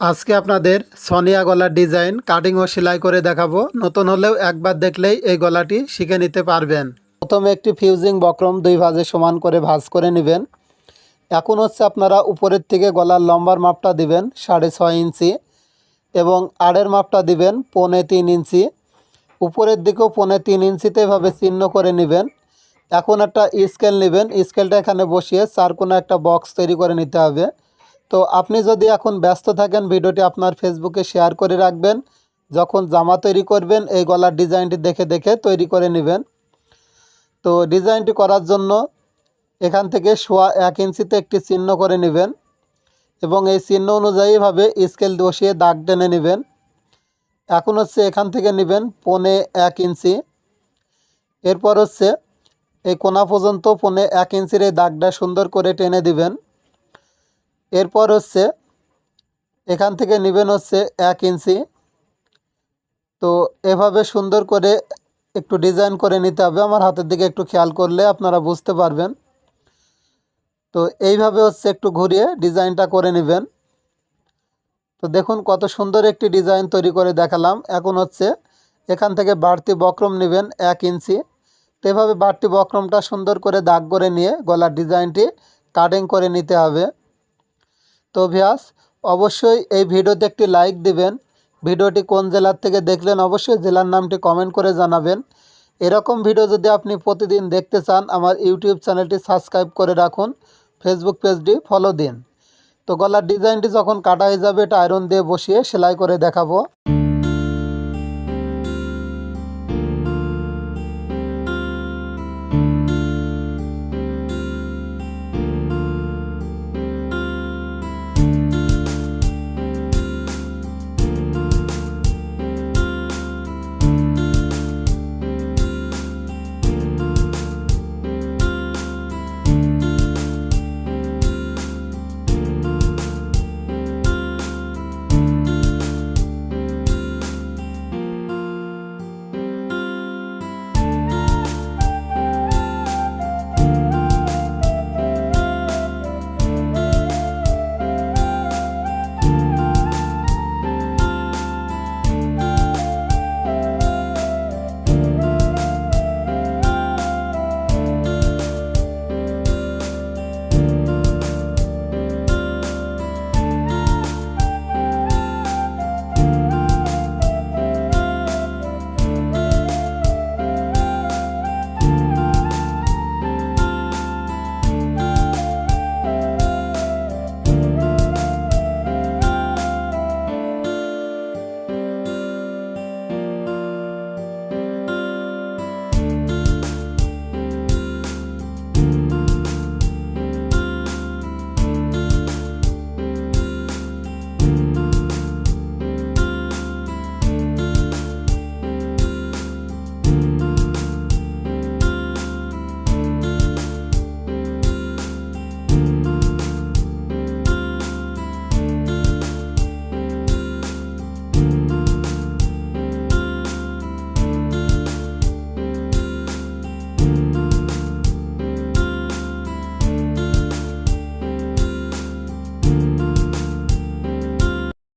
আজকে আপনাদের সোনিয়া গলার ডিজাইন কাটিং ও সেলাই করে দেখাবো। নতুন হলেও একবার দেখলেই এই গলাটি শিখে নিতে পারবেন। প্রথমে একটি ফিউজিং বক্রম দুই ভাজে সমান করে ভাঁজ করে নেবেন। এখন হচ্ছে আপনারা উপরের থেকে গলার লম্বার মাপটা দিবেন, সাড়ে ছয় ইঞ্চি, এবং আড়ের মাপটা দিবেন, পৌনে তিন ইঞ্চি। উপরের দিকেও পৌনে তিন ইঞ্চিতে এভাবে চিহ্ন করে নেবেন। এখন একটা স্কেল নেবেন। স্কেলটা এখানে বসিয়ে চার কোনো একটা বক্স তৈরি করে নিতে হবে। তো আপনি যদি এখন ব্যস্ত থাকেন, ভিডিওটি আপনার ফেসবুকে শেয়ার করে রাখবেন। যখন জামা তৈরি করবেন, এই গলার ডিজাইনটি দেখে দেখে তৈরি করে নেবেন। তো ডিজাইনটি করার জন্য এখান থেকে সোয়া এক ইঞ্চিতে একটি চিহ্ন করে নেবেন এবং এই চিহ্ন অনুযায়ীভাবে স্কেল বসিয়ে দাগ টেনে নেবেন। এখন হচ্ছে এখান থেকে নেবেন পনে এক ইঞ্চি। এরপর হচ্ছে এই কোনা পর্যন্ত পনে এক ইঞ্চির এই দাগটা সুন্দর করে টেনে দিবেন। এরপর হচ্ছে এখান থেকে নেবেন হচ্ছে এক ইঞ্চি। তো এভাবে সুন্দর করে একটু ডিজাইন করে নিতে হবে। আমার হাতের দিকে একটু খেয়াল করলে আপনারা বুঝতে পারবেন। তো এইভাবে হচ্ছে একটু ঘুরিয়ে ডিজাইনটা করে নেবেন। তো দেখুন কত সুন্দর একটি ডিজাইন তৈরি করে দেখালাম। এখন হচ্ছে এখান থেকে বাড়তি বক্রম নেবেন এক ইঞ্চি। তো এভাবে বাড়তি বক্রমটা সুন্দর করে দাগ করে নিয়ে গলার ডিজাইনটি কাটিং করে নিতে হবে। তো ভিয়াস অবশ্যই এই ভিডিওতে একটি লাইক দিবেন। ভিডিওটি কোন জেলার থেকে দেখলেন অবশ্যই জেলার নামটি কমেন্ট করে জানাবেন। এরকম ভিডিও যদি আপনি প্রতিদিন দেখতে চান, আমার ইউটিউব চ্যানেলটি সাবস্ক্রাইব করে রাখুন, ফেসবুক পেজটি ফলো দিন। তো গলার ডিজাইনটি যখন কাটা হয়ে যাবে, এটা আয়রন দিয়ে বসিয়ে সেলাই করে দেখাবো।